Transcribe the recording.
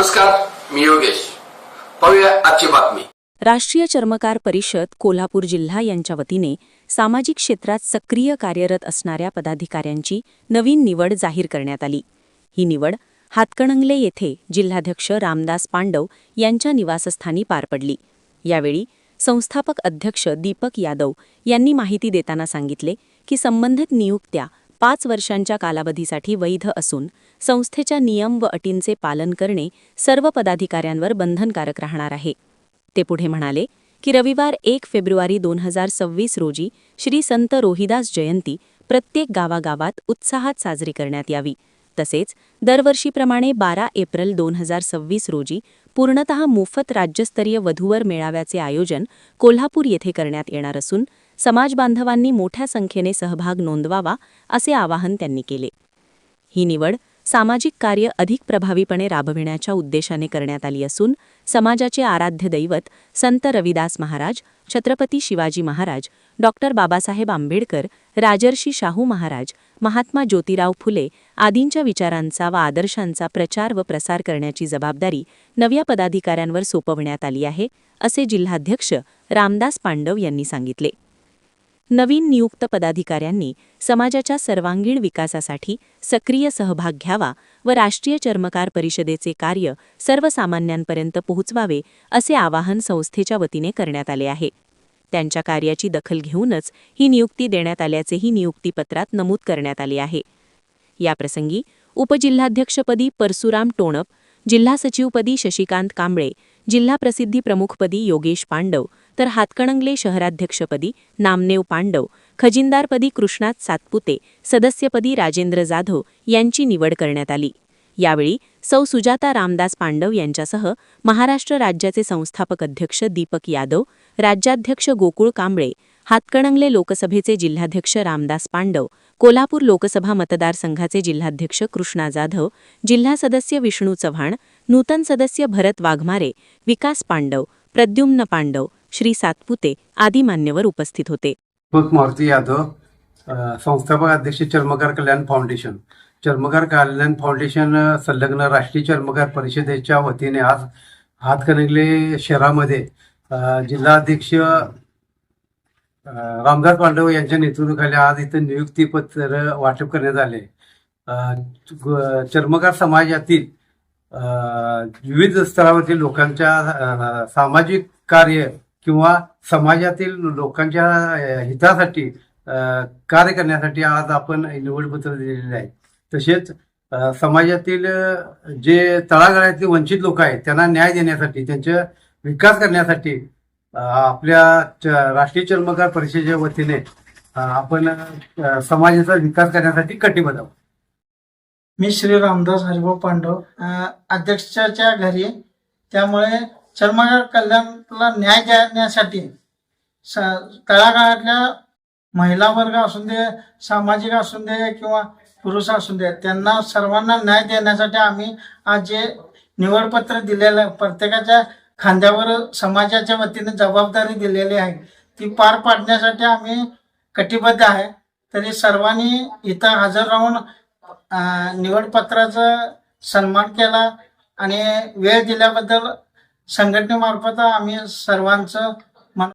नमस्कार मी योगेश. पाहूया आजची बातमी. राष्ट्रीय चर्मकार परिषद कोल्हापूर जिल्हा यांच्या वतीने सामाजिक क्षेत्रात सक्रिय कार्यरत असणाऱ्या पदाधिकाऱ्यांची नवीन निवड जाहीर करण्यात आली. ही निवड हातकणंगले येथे जिल्हाध्यक्ष रामदास पांडव यांच्या निवासस्थानी पार पडली. यावेळी संस्थापक अध्यक्ष दीपक यादव यांनी माहिती देताना सांगितले की संबंधित नियुक्त्या पाच वर्षांच्या कालावधीसाठी वैध असून संस्थेच्या नियम व अटींचे पालन करणे सर्व पदाधिकाऱ्यांवर बंधनकारक राहणार आहे. ते पुढे म्हणाले की रविवार एक फेब्रुवारी दोन हजार सव्वीस रोजी श्री संत रोहिदास जयंती प्रत्येक गावागावात उत्साहात साजरी करण्यात यावी. तसेच दरवर्षीप्रमाणे बारा एप्रिल दोन हजार सव्वीस रोजी पूर्णतः मोफत राज्यस्तरीय वधूवर मेळाव्याचे आयोजन कोल्हापूर येथे करण्यात येणार असून समाजबांधवांनी मोठ्या संख्येने सहभाग नोंदवावा असे आवाहन त्यांनी केले. ही निवड सामाजिक कार्य अधिक प्रभावीपणे राबविण्याच्या उद्देशाने करण्यात आली असून समाजाचे आराध्य दैवत संत रविदास महाराज छत्रपती शिवाजी महाराज डॉक्टर बाबासाहेब आंबेडकर राजर्षी शाहू महाराज महात्मा ज्योतिराव फुले आदींच्या विचारांचा व आदर्शांचा प्रचार व प्रसार करण्याची जबाबदारी नव्या पदाधिकाऱ्यांवर सोपवण्यात आली आहे असे जिल्हाध्यक्ष रामदास पांडव यांनी सांगितले. नवीन नियुक्त पदाधिकाऱ्यांनी समाजाच्या सर्वांगीण विकासासाठी सक्रिय सहभाग घ्यावा व राष्ट्रीय चर्मकार परिषदेचे कार्य सर्वसामान्यांपर्यंत पोहोचवावे असे आवाहन संस्थेच्या वतीने करण्यात आले आहे. त्यांच्या कार्याची दखल घेऊनच ही नियुक्ती देण्यात आल्याचेही नियुक्तीपत्रात नमूद करण्यात आले आहे. याप्रसंगी उपजिल्हाध्यक्षपदी परशुराम टोणप जिल्हा सचिवपदी शशिकांत कांबळे जिल्हा प्रसिद्धी प्रमुखपदी योगेश पांडव तर हातकणंगले शहराध्यक्षपदी नामनेव पांडव खजिनदारपदी कृष्णात सातपुते सदस्यपदी राजेंद्र जाधव यांची निवड करण्यात आली. यावेळी सौ सुजाता रामदास पांडव यांच्यासह महाराष्ट्र राज्याचे संस्थापक अध्यक्ष दीपक यादव राज्याध्यक्ष गोकुळ कांबळे हातकणंगले लोकसभेचे जिल्हाध्यक्ष रामदास पांडव कोल्हापूर लोकसभा मतदारसंघाचे जिल्हाध्यक्ष कृष्णा जाधव जिल्हा सदस्य विष्णू चव्हाण नूतन सदस्य भरत वाघमारे विकास पांडव प्रद्युम्न पांडव श्री सातपुते आदी मान्यवर उपस्थित होते. मग मारुती यादव संस्थापक अध्यक्ष चर्मकार कल्याण फाउंडेशन. चर्मकार कल्याण फाउंडेशन संलग्न राष्ट्रीय चर्मकार परिषदेच्या वतीने आज हातकणंगले शहरामध्ये जिल्हाध्यक्ष रामदास पांडव यांच्या नेतृत्वाखाली आज इथं नियुक्तीपत्र वाटप करण्यात आले. चर्मकार समाजातील विविध स्तरावरील लोकांच्या सामाजिक कार्य किंवा समाजातील लोकांच्या हितासाठी कार्य करण्यासाठी आज आपण निवडपत्र दिलेले आहे तसेच समाजातील जे तळागाळातील वंचित लोक आहेत त्यांना न्याय देण्यासाठी त्यांच्या विकास करण्यासाठी आपल्या च- राष्ट्रीय चर्मकार परिषदेच्या वतीने आपण समाजाचा विकास करण्यासाठी कटिबद्ध आहोत. मी श्री रामदास हरिभाऊ पांडव अध्यक्षाच्या घरी त्यामुळे चर्मकार कल्याणला न्याय देण्यासाठी स तळागाळातल्या महिला वर्ग असून दे सामाजिक असून दे किंवा पुरुष असून दे त्यांना सर्वांना न्याय देण्यासाठी आम्ही आज जे निवडपत्र दिलेलं आहे प्रत्येकाच्या खांद्यावर समाजाच्या वतीने जबाबदारी दिलेली आहे ती पार पाडण्यासाठी आम्ही कटिबद्ध आहे. तरी सर्वांनी इथं हजर राहून निवडपत्राचा सन्मान केला आणि वेळ दिल्याबद्दल संघटनेमार्फत आम्ही सर्वांचं